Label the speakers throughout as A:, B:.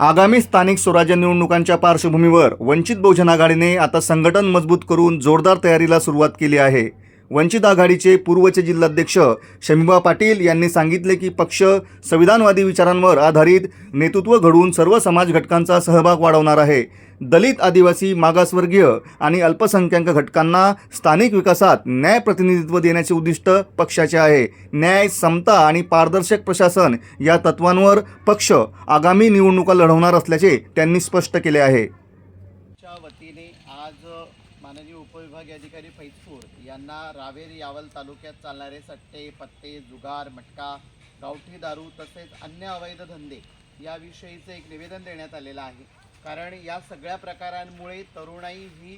A: आगामी स्थानिक स्वराज्य निवडणुकांच्या पार्श्वभूमीवर वंचित बहुजन आघाडीने आता संघटन मजबूत करून जोरदार तयारीला सुरुवात केली आहे. वंचित आघाडीचे पूर्वचे जिल्हाध्यक्ष शमीबा पाटील यांनी सांगितले की पक्ष संविधानवादी विचारांवर आधारित नेतृत्व घडवून सर्व समाज घटकांचा सहभाग वाढवणार आहे. दलित आदिवासी मागासवर्गीय आणि अल्पसंख्याक घटकांना स्थानिक विकासात न्याय प्रतिनिधित्व देण्याचे उद्दिष्ट पक्षाचे आहे. न्याय समता आणि पारदर्शक प्रशासन या तत्वांवर पक्ष आगामी निवडणुका लढवणार असल्याचे त्यांनी स्पष्ट केले आहे.
B: च्या वतीने आज माननीय उपविभागीय अधिकारी फैजपूर यांना रावेर यावल तालुक्यात चालणारे सट्टे पत्ते जुगार मटका गावठी दारू तसेच अन्य अवैध धंदे याविषयीचं एक निवेदन देण्यात आलेलं आहे. कारण या सगळ्या प्रकारांमुळे तरुणाई ही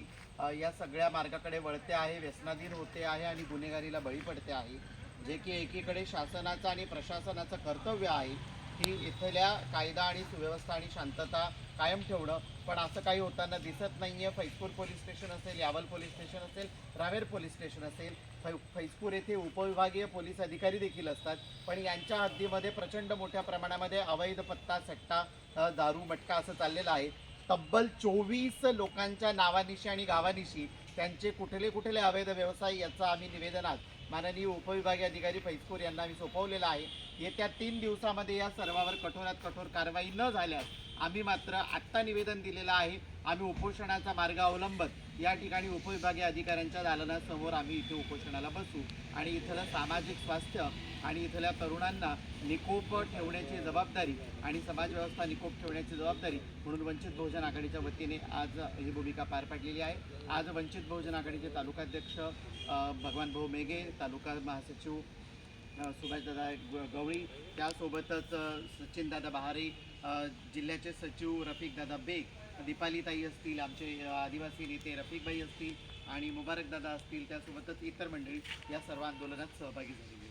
B: या सगळ्या मार्गाकडे वळते आहे व्यसनाधीन होते आहे आणि गुन्हेगारीला बळी पडते आहे. जे की एकीकडे शासनाचं आणि प्रशासनाचं कर्तव्य आहे की इथल्या कायदा आणि सुव्यवस्था आणि शांतता कायम ठेवणं. पण असं काही होताना दिसत नाहीये. फैजपूर पोलीस स्टेशन असेल यावल पोलीस स्टेशन असेल रावेर पोलीस स्टेशन असेल फै फैजपूर येथे उपविभागीय पोलीस अधिकारी देखील असतात. पण यांच्या हद्दीमध्ये प्रचंड मोठ्या प्रमाणामध्ये अवैध पत्ता सट्टा दारू मटका असं चाललेलं आहे. तब्बल चोवीस लोकांच्या नावानिशी आणि गावानिशी त्यांचे कुठले कुठले अवैध व्यवसाय याचं आम्ही निवेदन आज माननीय उपविभागीय अधिकारी फैजपूर यांना आम्ही सोपवलेलं आहे. येत्या तीन दिवसामध्ये या सर्वावर कठोरात कठोर कारवाई न झाल्यास आम्ही मात्र आत्ता निवेदन दिलेलं आहे. आम्ही उपोषणाचा मार्ग अवलंबत या ठिकाणी उपविभागीय अधिकाऱ्यांच्या दालनासमोर आम्ही इथे उपोषणाला बसू आणि इथलं सामाजिक स्वास्थ्य आणि इथल्या तरुणांना निकोप ठेवण्याची जबाबदारी आणि समाजव्यवस्था निकोप ठेवण्याची जबाबदारी म्हणून वंचित बहुजन आघाडीच्या वतीने आज ही भूमिका पार पाडलेली आहे. आज वंचित बहुजन आघाडीचे तालुकाध्यक्ष भगवान भाऊ मेघे तालुका महासचिव सुभाषदादा गवळी. त्यासोबतच सचिनदादा बहारे जिल्ह्याचे सचिव रफिकदादा बेग दीपालीताई असतील आमचे आदिवासी नेते रफिकबाई असतील आणि मुबारकदादा असतील. त्यासोबतच इतर मंडळी या सर्व आंदोलनात सहभागी झालेली